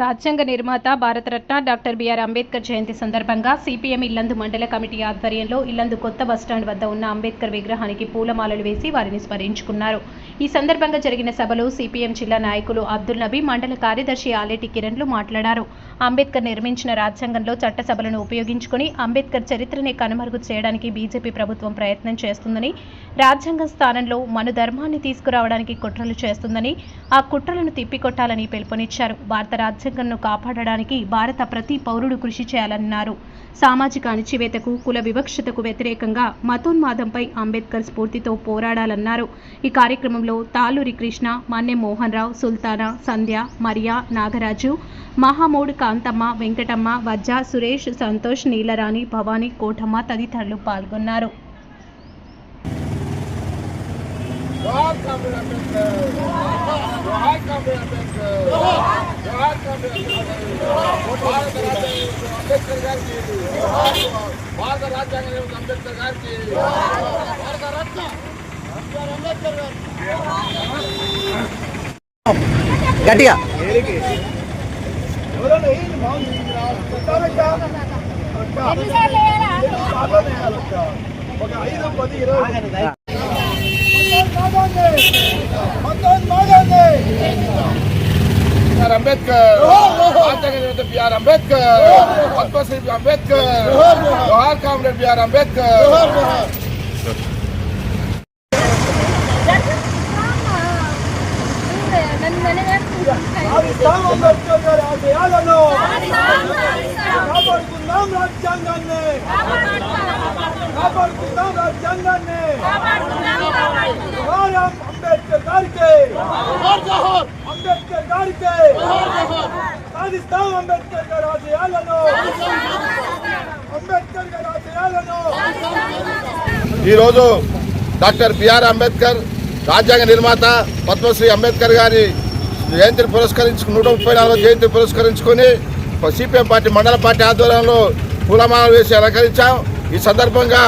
రాజ్యాంగ నిర్మాత Bharat Ratna doctor BR Ambedkar జయంతి సందర్భంగా సిపిఎం ఇల్లందు మండల కమిటీ ఆధ్వర్యంలో ఇల్లందు కొత్త బస్టాండ్ వద్ద ఉన్న అంబేద్కర్ విగ్రహానికి పూలమాలలు వేసి వారిని స్మరించుకున్నారు. ఈ సందర్భంగా జరిగిన సభలో సిపిఎం జిల్లా నాయకులు అబ్దుల్ నబీ మండల కార్యదర్శి ఆలేటి కిరణ్లు మాట్లాడారు. అంబేద్కర్ నిర్మించిన రాజ్యాంగంలో చట్టసభలను ఉపయోగించుకుని అంబేద్కర్ చరిత్రని కనుమరుగు చేయడానికి బీజేపీ ప్రభుత్వం ప్రయత్నం చేస్తుందని రాజ్యాంగ స్థానంలో మను ధర్మాన్ని తీసుకురావడానికి కుట్రలు చేస్తుందని ఆ కుట్రలను తిప్పికొట్టాలని పిలుపునిచ్చారు. భారత రాజ్యాంగంను కాపాడడానికి భారత ప్రతి పౌరుడు కృషి చేయాలన్నారు. సామాజిక అణిచివేతకు కుల వివక్షతకు వ్యతిరేకంగా మతోన్మాదంపై అంబేద్కర్ స్ఫూర్తితో పోరాడాలన్నారు. ఈ కార్యక్రమంలో తాలూరి కృష్ణ మన్నె మోహన్ రావు సుల్తానా సంధ్య మరియా నాగరాజు మహామూడ్ కాంతమ్మ వెంకటమ్మ వజ్జ సురేష్ సంతోష్ నీలరాణి భవానీ కోటమ్మ తదితరులు పాల్గొన్నారు. జోహార్ కామ్రేడ్ అంబేద్కర్ జోహార్ come here, భారత రాజ్యాంగం అంబేద్కర్ గారికి భారత రాజ్యాంగం అంబేద్కర్ గారికి భారత రత్న అంబేద్కర్ గారు గట్టిగా. ఒక ఐదు పది ఇరవై అంబేద్కర్ రాజ్యాంగ నిర్మాత బిఆర్ అంబేద్కర్ పద్మశ్రీ అంబేద్కర్ జోహార్ కామ్రేడ్ బిఆర్ అంబేద్కర్ సాధిస్తాం అంబేద్కర్ గారి ఆశయాలను కాపాడుకుందాం రాజ్యాంగాన్ని కాపాడుకుందాం రాజ్యాంగాన్ని జోహార్ అంబేద్కర్ గారికి అంబేద్కర్ గారికి సాధిస్తాం అంబేద్కర్ గారి ఆశయాలను. అంబేద్కర్ గారి ఆశయాలను. ఈరోజు డాక్టర్ బిఆర్ అంబేద్కర్ రాజ్యాంగ నిర్మాత పద్మశ్రీ అంబేద్కర్ గారి జయంతిని పురస్కరించుకు నూట ముప్పై నాలుగో జయంతిని పురస్కరించుకొని సిపిఎం పార్టీ మండల పార్టీ ఆధ్వర్యంలో పూలమాలలు వేసి అలంకరించాం. ఈ సందర్భంగా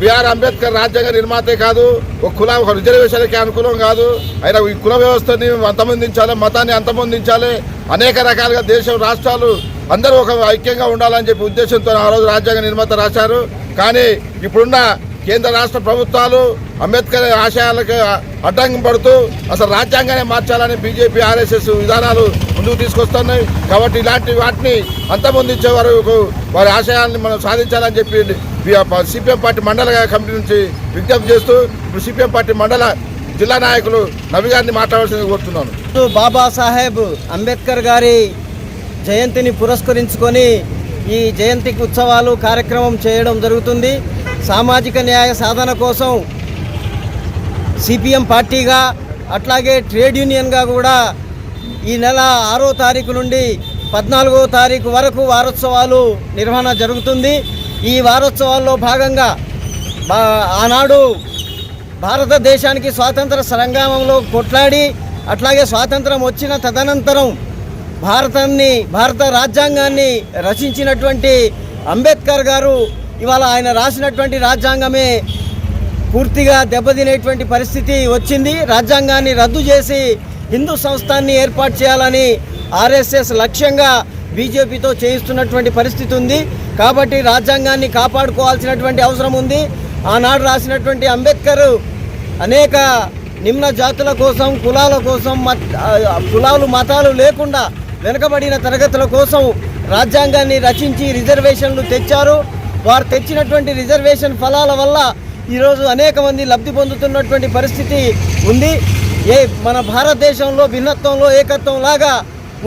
బిఆర్ అంబేద్కర్ రాజ్యాంగ నిర్మాతే కాదు ఒక కుల ఒక రిజర్వేషన్కి అనుకూలం కాదు. అయినా ఈ కుల వ్యవస్థని అంతమొందించాలి మతాన్ని అంతమొందించాలి. అనేక రకాలుగా దేశం రాష్ట్రాలు అందరూ ఒక ఐక్యంగా ఉండాలని చెప్పి ఉద్దేశంతో ఆ రోజు రాజ్యాంగ నిర్మాత రాశారు కానీ ఇప్పుడున్న కేంద్ర రాష్ట్ర ప్రభుత్వాలు అంబేద్కర్ ఆశయాలకు అడ్డంకం పడుతూ అసలు రాజ్యాంగాన్ని మార్చాలని బీజేపీ ఆర్ఎస్ఎస్ విధానాలు ముందుకు తీసుకొస్తున్నాయి కాబట్టి ఇలాంటి వాటిని అంతమొందించే వరకు వారి ఆశయాన్ని మనం సాధించాలని చెప్పి సిపిఎం పార్టీ మండల కమిటీ నుంచి విజ్ఞప్తి చేస్తూ ఇప్పుడు సిపిఎం పార్టీ మండల జిల్లా నాయకులు నవి గారిని మాట్లాడాల్సింది కోరుతున్నాను. బాబాసాహెబ్ అంబేద్కర్ గారి జయంతిని పురస్కరించుకొని ఈ జయంతి ఉత్సవాలు కార్యక్రమం చేయడం జరుగుతుంది. సామాజిక న్యాయ సాధన కోసం సిపిఎం పార్టీగా అట్లాగే ట్రేడ్ యూనియన్గా కూడా ఈ నెల ఆరో తారీఖు నుండి పద్నాలుగో తారీఖు వరకు వారోత్సవాలు నిర్వహణ జరుగుతుంది. ఈ వారోత్సవాల్లో భాగంగా ఆనాడు భారతదేశానికి స్వాతంత్ర సంగ్రామంలో కొట్లాడి అట్లాగే స్వాతంత్రం వచ్చిన తదనంతరం భారతాన్ని భారత రాజ్యాంగాన్ని రచించినటువంటి అంబేద్కర్ గారు ఇవాళ ఆయన రాసినటువంటి రాజ్యాంగమే పూర్తిగా దెబ్బతినేటువంటి పరిస్థితి వచ్చింది. రాజ్యాంగాన్ని రద్దు చేసి హిందూ సంస్థాన్ని ఏర్పాటు చేయాలని ఆర్ఎస్ఎస్ లక్ష్యంగా బీజేపీతో చేయిస్తున్నటువంటి పరిస్థితి ఉంది. కాబట్టి రాజ్యాంగాన్ని కాపాడుకోవాల్సినటువంటి అవసరం ఉంది. ఆనాడు రాసినటువంటి అంబేద్కర్ అనేక నిమ్న జాతుల కోసం కులాల కోసం కులాలు మతాలు లేకుండా వెనుకబడిన తరగతుల కోసం రాజ్యాంగాన్ని రచించి రిజర్వేషన్లు తెచ్చారు. వారు తెచ్చినటువంటి రిజర్వేషన్ ఫలాల వల్ల ఈరోజు అనేక మంది లబ్ధి పొందుతున్నటువంటి పరిస్థితి ఉంది. ఏ మన భారతదేశంలో భిన్నత్వంలో ఏకత్వం లాగా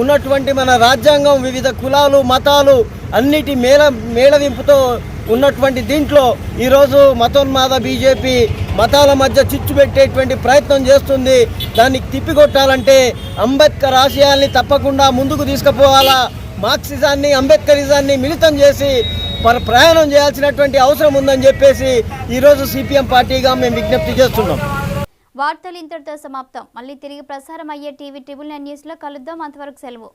ఉన్నటువంటి మన రాజ్యాంగం వివిధ కులాలు మతాలు అన్నిటి మేళ మేళవింపుతో ఉన్నటువంటి దీంట్లో ఈరోజు మతోన్మాద బీజేపీ మతాల మధ్య చిచ్చు పెట్టేటువంటి ప్రయత్నం చేస్తుంది. దాన్ని తిప్పికొట్టాలంటే అంబేద్కర్ ఆశయాల్ని తప్పకుండా ముందుకు తీసుకుపోవాలా? మార్క్సిజాన్ని అంబేద్కరిజాన్ని మిళితం చేసి ప్రయాణం చేయాల్సినటువంటి అవసరం ఉందని చెప్పేసి ఈరోజు సిపిఎం పార్టీగా మేము విజ్ఞప్తి చేస్తున్నాం. వార్తలు ఇంతటితో సమాప్తం. మళ్ళీ తిరిగి ప్రసారం అయ్యే టీవీ ట్రిబుల్ నైన్ న్యూస్లో కలుద్దాం. అంతవరకు సెలవు.